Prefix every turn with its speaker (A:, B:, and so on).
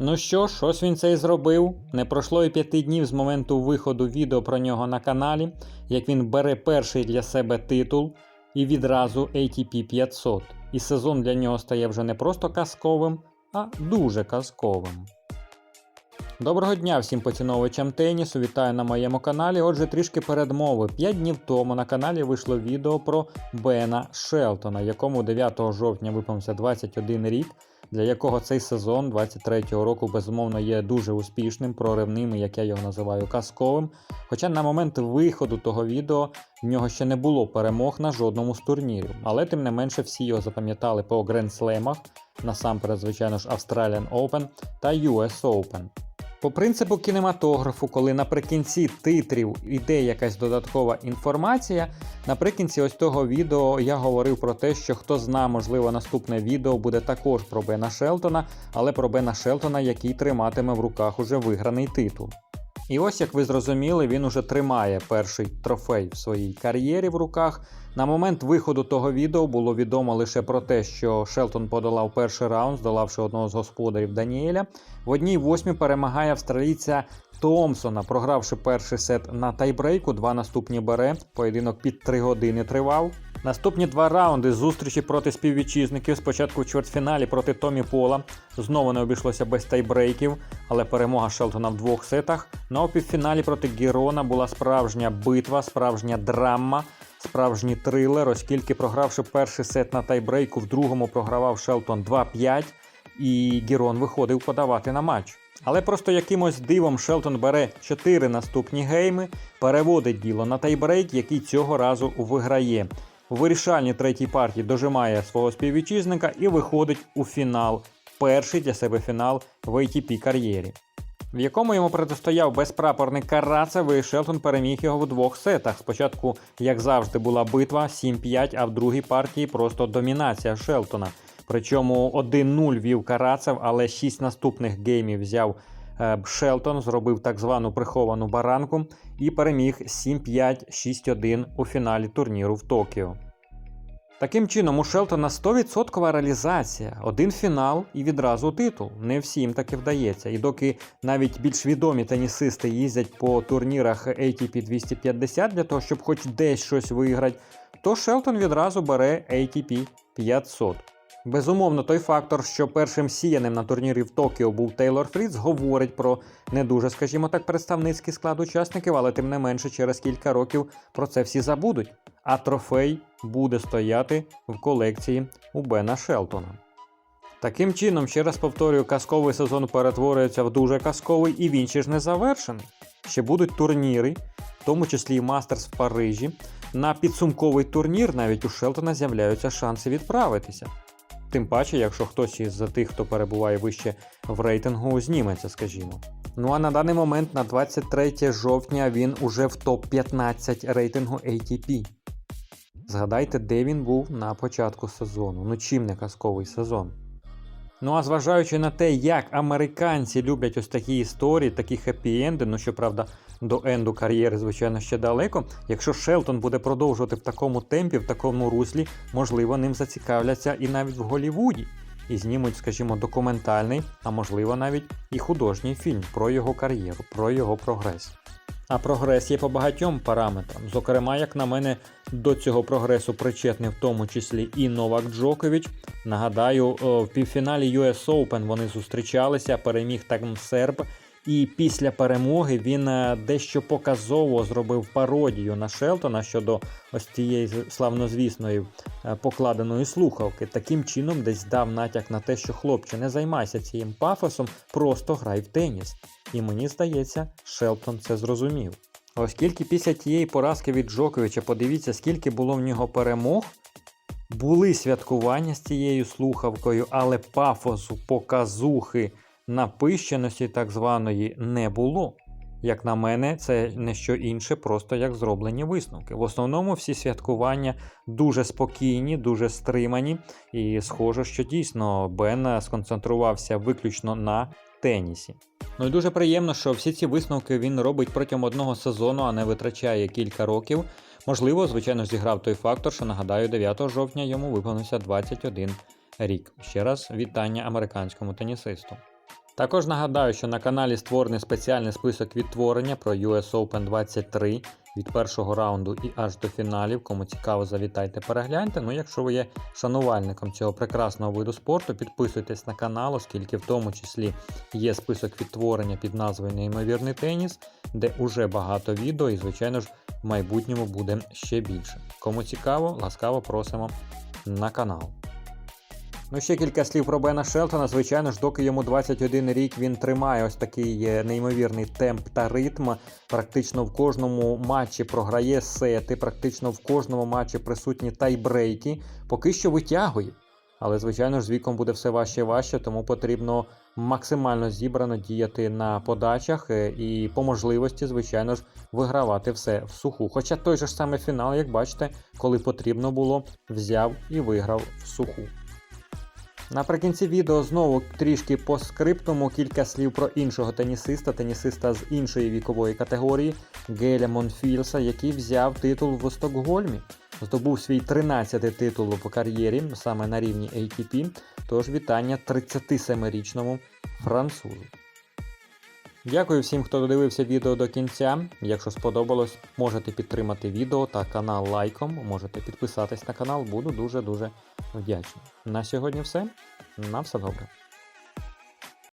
A: Ну що ж, ось він це і зробив. Не пройшло і п'яти днів з моменту виходу відео про нього на каналі, як він бере перший для себе титул і відразу ATP 500. І сезон для нього стає вже не просто казковим, а дуже казковим. Доброго дня всім поціновувачам тенісу. Вітаю на моєму каналі. Отже, трішки передмови. 5 днів тому на каналі вийшло відео про Бена Шелтона, якому 9 жовтня виповнився 21 рік, для якого цей сезон 23-го року безумовно є дуже успішним, проривним, як я його називаю, казковим. Хоча на момент виходу того відео в нього ще не було перемог на жодному з турнірів, але тим не менше всі його запам'ятали по гранд-слемах, насамперед, звичайно ж, Australian Open та US Open. По принципу кінематографу, коли наприкінці титрів іде якась додаткова інформація, наприкінці ось того відео я говорив про те, що хто зна, можливо, наступне відео буде також про Бена Шелтона, але про Бена Шелтона, який триматиме в руках уже виграний титул. І ось, як ви зрозуміли, він уже тримає перший трофей в своїй кар'єрі в руках. На момент виходу того відео було відомо лише про те, що Шелтон подолав перший раунд, здолавши одного з господарів Даніеля. В одній восьмі перемагає австралійця Томпсона, програвши перший сет на тайбрейку, два наступні бере. Поєдинок під 3 години тривав. Наступні два раунди зустрічі проти співвітчизників. Спочатку в чвертьфіналі проти Томі Пола. Знову не обійшлося без тайбрейків, але перемога Шелтона в двох сетах. На півфіналі проти Гірона була справжня битва, справжня драма, справжній трилер, оскільки програвши перший сет на тайбрейку, в другому програвав Шелтон 2-5, і Гірон виходив подавати на матч. Але просто якимось дивом Шелтон бере 4 наступні гейми, переводить діло на тайбрейк, який цього разу виграє. У вирішальній третій партії дожимає свого співвітчизника і виходить у фінал. Перший для себе фінал в ATP кар'єрі. В якому йому протистояв безпрапорний Карацев, і Шелтон переміг його в двох сетах. Спочатку, як завжди, була битва 7-5, а в другій партії просто домінація Шелтона. Причому 1-0 вів Карацев, але 6 наступних геймів взяв Шелтон, зробив так звану приховану баранку і переміг 7-5, 6-1 у фіналі турніру в Токіо. Таким чином, у Шелтона 100% реалізація, один фінал і відразу титул. Не всім таки вдається. І доки навіть більш відомі тенісисти їздять по турнірах ATP 250 для того, щоб хоч десь щось виграти, то Шелтон відразу бере ATP 500. Безумовно, той фактор, що першим сіяним на турнірі в Токіо був Тейлор Фріц, говорить про не дуже, скажімо так, представницький склад учасників, але тим не менше через кілька років про це всі забудуть. А трофей буде стояти в колекції у Бена Шелтона. Таким чином, ще раз повторюю, казковий сезон перетворюється в дуже казковий і він ще ж не завершений. Ще будуть турніри, в тому числі і Мастерс в Парижі. На підсумковий турнір навіть у Шелтона з'являються шанси відправитися. Тим паче, якщо хтось із тих, хто перебуває вище в рейтингу, зніметься, скажімо. Ну а на даний момент, на 23 жовтня, він уже в топ-15 рейтингу ATP. Згадайте, де він був на початку сезону. Ну чим не казковий сезон. Ну а зважаючи на те, як американці люблять ось такі історії, такі хеппі-енди, ну щоправда, до енду кар'єри, звичайно, ще далеко. Якщо Шелтон буде продовжувати в такому темпі, в такому руслі, можливо, ним зацікавляться і навіть в Голлівуді. І знімуть, скажімо, документальний, а можливо навіть і художній фільм про його кар'єру, про його прогрес. А прогрес є по багатьом параметрам. Зокрема, як на мене, до цього прогресу причетний в тому числі і Новак Джокович. Нагадаю, в півфіналі US Open вони зустрічалися, переміг там серб. І після перемоги він е, дещо показово зробив пародію на Шелтона щодо ось цієї славнозвісної е, покладеної слухавки. Таким чином, десь дав натяк на те, що хлопче, не займайся цим пафосом, просто грай в теніс. І мені здається, Шелтон це зрозумів. Оскільки після тієї поразки від Джоковича, подивіться, скільки було в нього перемог. Були святкування з цією слухавкою, але пафосу, показухи напищеності так званої не було. Як на мене, це не що інше, просто як зроблені висновки. В основному всі святкування дуже спокійні, дуже стримані, і схоже, що дійсно Бен сконцентрувався виключно на тенісі. Ну і дуже приємно, що всі ці висновки він робить протягом одного сезону, а не витрачає кілька років. Можливо, звичайно, зіграв той фактор, що нагадаю, 9 жовтня йому виповнився 21 рік. Ще раз вітання американському тенісисту. Також нагадаю, що на каналі створений спеціальний список відтворення про US Open 23 від першого раунду і аж до фіналів. Кому цікаво, завітайте, перегляньте. Ну, якщо ви є шанувальником цього прекрасного виду спорту, підписуйтесь на канал, оскільки в тому числі є список відтворення під назвою Неймовірний теніс, де уже багато відео і, звичайно ж, в майбутньому буде ще більше. Кому цікаво, ласкаво просимо на канал. Ну, ще кілька слів про Бена Шелтона. Звичайно ж, доки йому 21 рік він тримає ось такий е, неймовірний темп та ритм. Практично в кожному матчі програє сети, практично в кожному матчі присутні тайбрейки. Поки що витягує. Але, звичайно ж, з віком буде все важче і важче, тому потрібно максимально зібрано діяти на подачах е, і по можливості, звичайно ж, вигравати все в суху. Хоча той же ж саме фінал, як бачите, коли потрібно було, взяв і виграв в суху. Наприкінці відео знову трішки по скриптуму кілька слів про іншого тенісиста, тенісиста з іншої вікової категорії Геля Монфілса, який взяв титул в Стокгольмі. Здобув свій 13-й титул в кар'єрі саме на рівні ATP. Тож вітання 37-річному французу. Дякую всім, хто додивився відео до кінця. Якщо сподобалось, можете підтримати відео та канал лайком, можете підписатись на канал, буду дуже-дуже вдячний. На сьогодні все. На все добре.